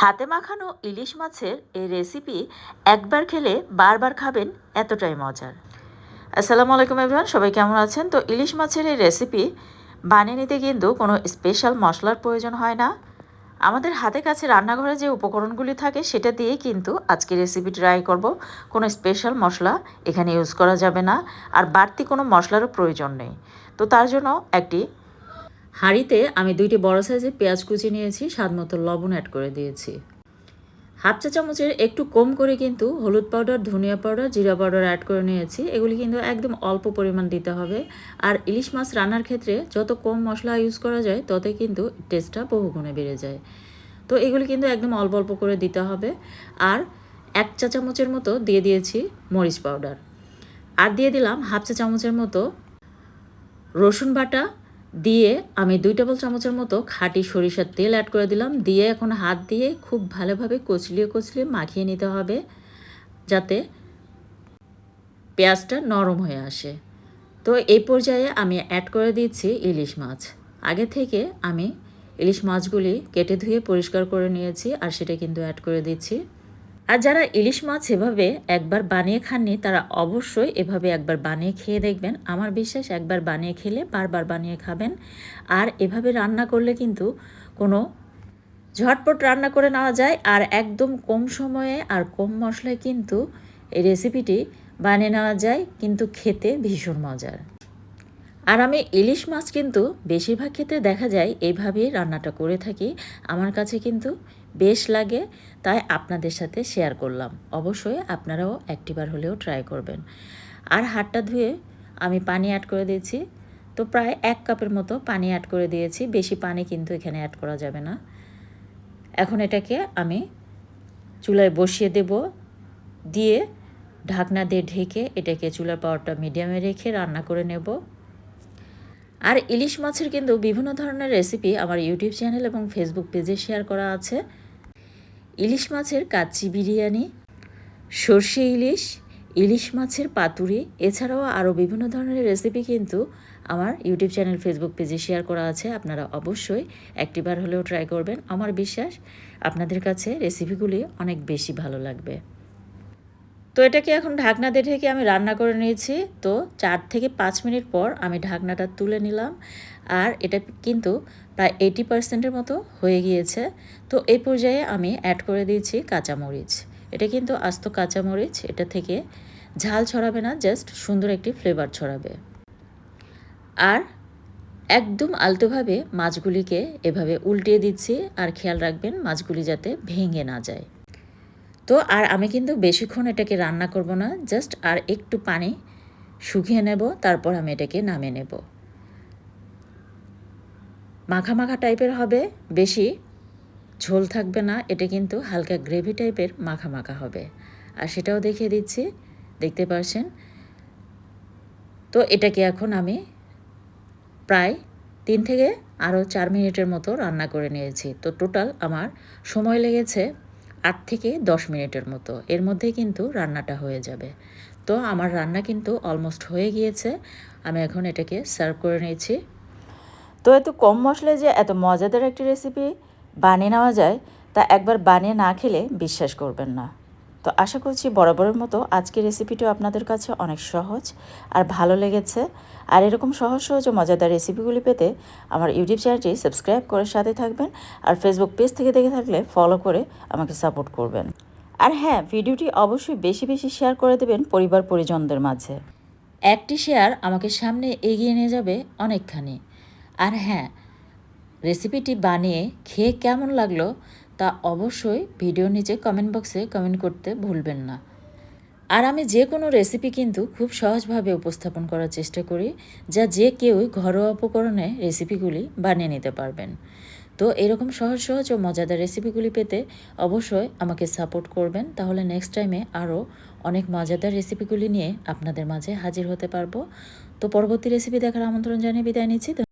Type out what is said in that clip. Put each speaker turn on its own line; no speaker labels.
হাতে মাখানো ইলিশ মাছের এই রেসিপি একবার খেলে বারবার খাবেন এতটাই মজার। আসসালামু আলাইকুম এভরিওয়ান, সবাই কেমন আছেন? তো ইলিশ মাছের এই রেসিপি বানিয়ে নিতে কিন্তু কোনো স্পেশাল মশলার প্রয়োজন হয় না। আমাদের হাতে কাছে রান্নাঘরে যে উপকরণগুলি থাকে সেটা দিয়েই কিন্তু আজকে রেসিপি ট্রাই করব। কোনো স্পেশাল মশলা এখানে ইউজ করা যাবে না, আর বাড়তি কোনো মশলারও প্রয়োজন নেই। তো তার জন্য একটি হাঁড়িতে আমি দুইটি বড় সাইজের পেঁয়াজ কুচি নিয়েছি, স্বাদ মতো লবণ অ্যাড করে দিয়েছি। হাফ চা চামচের একটু কম করে কিন্তু হলুদ পাউডার, ধনিয়া পাউডার, জিরা পাউডার অ্যাড করে নিয়েছি। এগুলি কিন্তু একদম অল্প পরিমাণ দিতে হবে। আর ইলিশ মাছ রান্নার ক্ষেত্রে যত কম মশলা ইউজ করা যায়, তত কিন্তু টেস্টটা বহুগুণে বেড়ে যায়। তো এগুলি কিন্তু একদম অল্প অল্প করে দিতে হবে। আর এক চা চামচের মতো দিয়ে দিয়েছি মরিচ পাউডার। আর দিয়ে দিলাম হাফ চা চামচের মতো রসুন বাটা দিয়ে আমি দুই টেবিল চামচের মতো খাঁটি সরিষার তেল অ্যাড করে দিলাম। দিয়ে এখন হাত দিয়ে খুব ভালোভাবে কচলিয়ে কচলিয়ে মাখিয়ে নিতে হবে যাতে পেঁয়াজটা নরম হয়ে আসে। তো এই পর্যায়ে আমি অ্যাড করে দিচ্ছি ইলিশ মাছ। আগে থেকে আমি ইলিশ মাছগুলি কেটে ধুয়ে পরিষ্কার করে নিয়েছি আর সেটা কিন্তু অ্যাড করে দিচ্ছি। আর যারা ইলিশ মাছ এভাবে একবার বানিয়ে খাননি, তারা অবশ্যই এভাবে একবার বানিয়ে খেয়ে দেখবেন। আমার বিশ্বাস, একবার বানিয়ে খেলে বারবার বানিয়ে খাবেন। আর এভাবে রান্না করলে কিন্তু কোনো ঝটপট রান্না করে নেওয়া যায়। আর একদম কম সময়ে আর কম মশলায় কিন্তু এই রেসিপিটি বানিয়ে নেওয়া যায়। কিন্তু খেতে ভীষণ মজার। আর আমি ইলিশ মাছ কিন্তু বেশিরভাগ ক্ষেত্রে দেখা যায় এইভাবেই রান্নাটা করে থাকি। আমার কাছে কিন্তু বেশ লাগে, তাই আপনাদের সাথে শেয়ার করলাম। অবশ্যই আপনারাও একটিবার হলেও ট্রাই করবেন। আর হাতটা ধুয়ে আমি পানি অ্যাড করে দিয়েছি। তো প্রায় এক কাপের মতো পানি অ্যাড করে দিয়েছি। বেশি পানি কিন্তু এখানে অ্যাড করা যাবে না। এখন এটাকে আমি চুলায় বসিয়ে দেব। দিয়ে ঢাকনা দিয়ে ঢেকে এটাকে চুলার পাওয়ারটা মিডিয়ামে রেখে রান্না করে নেব। আর ইলিশ মাছের কিন্তু বিভিন্ন ধরনের রেসিপি আমার ইউটিউব চ্যানেল এবং ফেসবুক পেজে শেয়ার করা আছে। ইলিশ মাছের কাচ্চি বিরিয়ানি, সর্ষে ইলিশ ইলিশ মাছের পাতুরি, এছাড়াও আরও বিভিন্ন ধরনের রেসিপি কিন্তু আমার ইউটিউব চ্যানেল ফেসবুক পেজে শেয়ার করা আছে। আপনারা অবশ্যই একটিবার হলেও ট্রাই করবেন। আমার বিশ্বাস আপনাদের কাছে রেসিপিগুলি অনেক বেশি ভালো লাগবে। তো এটাকে এখন ঢাকনা দিয়ে ঢেকে আমি রান্না করে নিয়েছি। তো চার থেকে পাঁচ মিনিট পর আমি ঢাকনাটা তুলে নিলাম। আর এটা কিন্তু প্রায় এইটি পার্সেন্টের মতো হয়ে গিয়েছে। তো এই পর্যায়ে আমি অ্যাড করে দিয়েছি কাঁচামরিচ। এটা কিন্তু আস্ত কাঁচামরিচ, এটা থেকে ঝাল ছড়াবে না জাস্ট সুন্দর একটি ফ্লেভার ছড়াবে। আর একদম আলতোভাবে মাছগুলিকে এভাবে উল্টিয়ে দিচ্ছি। আর খেয়াল রাখবেন মাছগুলি যাতে ভেঙে না যায়। তো আর আমি কিন্তু বেশিক্ষণ এটাকে রান্না করব না জাস্ট আর একটু পানি শুকিয়ে নেব, তারপর আমি এটাকে নামিয়ে নেব। মাখা মাখা টাইপের হবে, বেশি ঝোল থাকবে না, এটা কিন্তু হালকা গ্রেভি টাইপের মাখা মাখা হবে। আর সেটাও দেখিয়ে দিচ্ছি, দেখতে পারছেন? তো এটাকে এখন আমি প্রায় তিন থেকে আরও চার মিনিটের মতো রান্না করে নিয়েছি। তো টোটাল আমার সময় লেগেছে। আট থেকে দশ মিনিটের মতো। এর মধ্যে কিন্তু রান্নাটা হয়ে যাবে। তো আমার রান্না কিন্তু অলমোস্ট হয়ে গিয়েছে। আমি এখন এটাকে সার্ভ করে নিয়েছি। তো এত কম মশলায় যে এত মজাদার একটি রেসিপি বানিয়ে নেওয়া যায়, তা একবার বানিয়ে না খেলে বিশ্বাস করবেন না। তো আশা করছি বরাবরের মতো আজকের রেসিপিটিও আপনাদের কাছে অনেক সহজ আর ভালো লেগেছে। আর এরকম সহজ সহজ ও মজাদার রেসিপিগুলি পেতে আমার ইউটিউব চ্যানেলটি সাবস্ক্রাইব করে সাথে থাকবেন আর ফেসবুক পেজ থেকে দেখে থাকলে ফলো করে আমাকে সাপোর্ট করবেন। আর হ্যাঁ ভিডিওটি অবশ্যই বেশি বেশি শেয়ার করে দেবেন পরিবার, পরিজনদের মাঝে। একটি শেয়ার আমাকে সামনে এগিয়ে নিয়ে যাবে অনেকখানি। আর হ্যাঁ রেসিপিটি বানিয়ে খেয়ে কেমন লাগল তা অবশ্যই ভিডিও নিচে কমেন্ট বক্সে কমেন্ট করতে ভুলবেন না। আর আমি যে কোনো রেসিপি কিন্তু খুব সহজভাবে উপস্থাপন করার চেষ্টা করি, যা যে কেউই ঘরোয়া উপকরণে রেসিপিগুলি বানিয়ে নিতে পারবেন। তো এরকম সহজ সহজ ও মজাদার রেসিপিগুলি পেতে অবশ্যই আমাকে সাপোর্ট করবেন, তাহলে নেক্সট টাইমে আরও অনেক মজাদার রেসিপিগুলি নিয়ে আপনাদের মাঝে হাজির হতে পারব। তো পরবর্তী রেসিপি দেখার আমন্ত্রণ জানিয়ে বিদায় নিচ্ছি।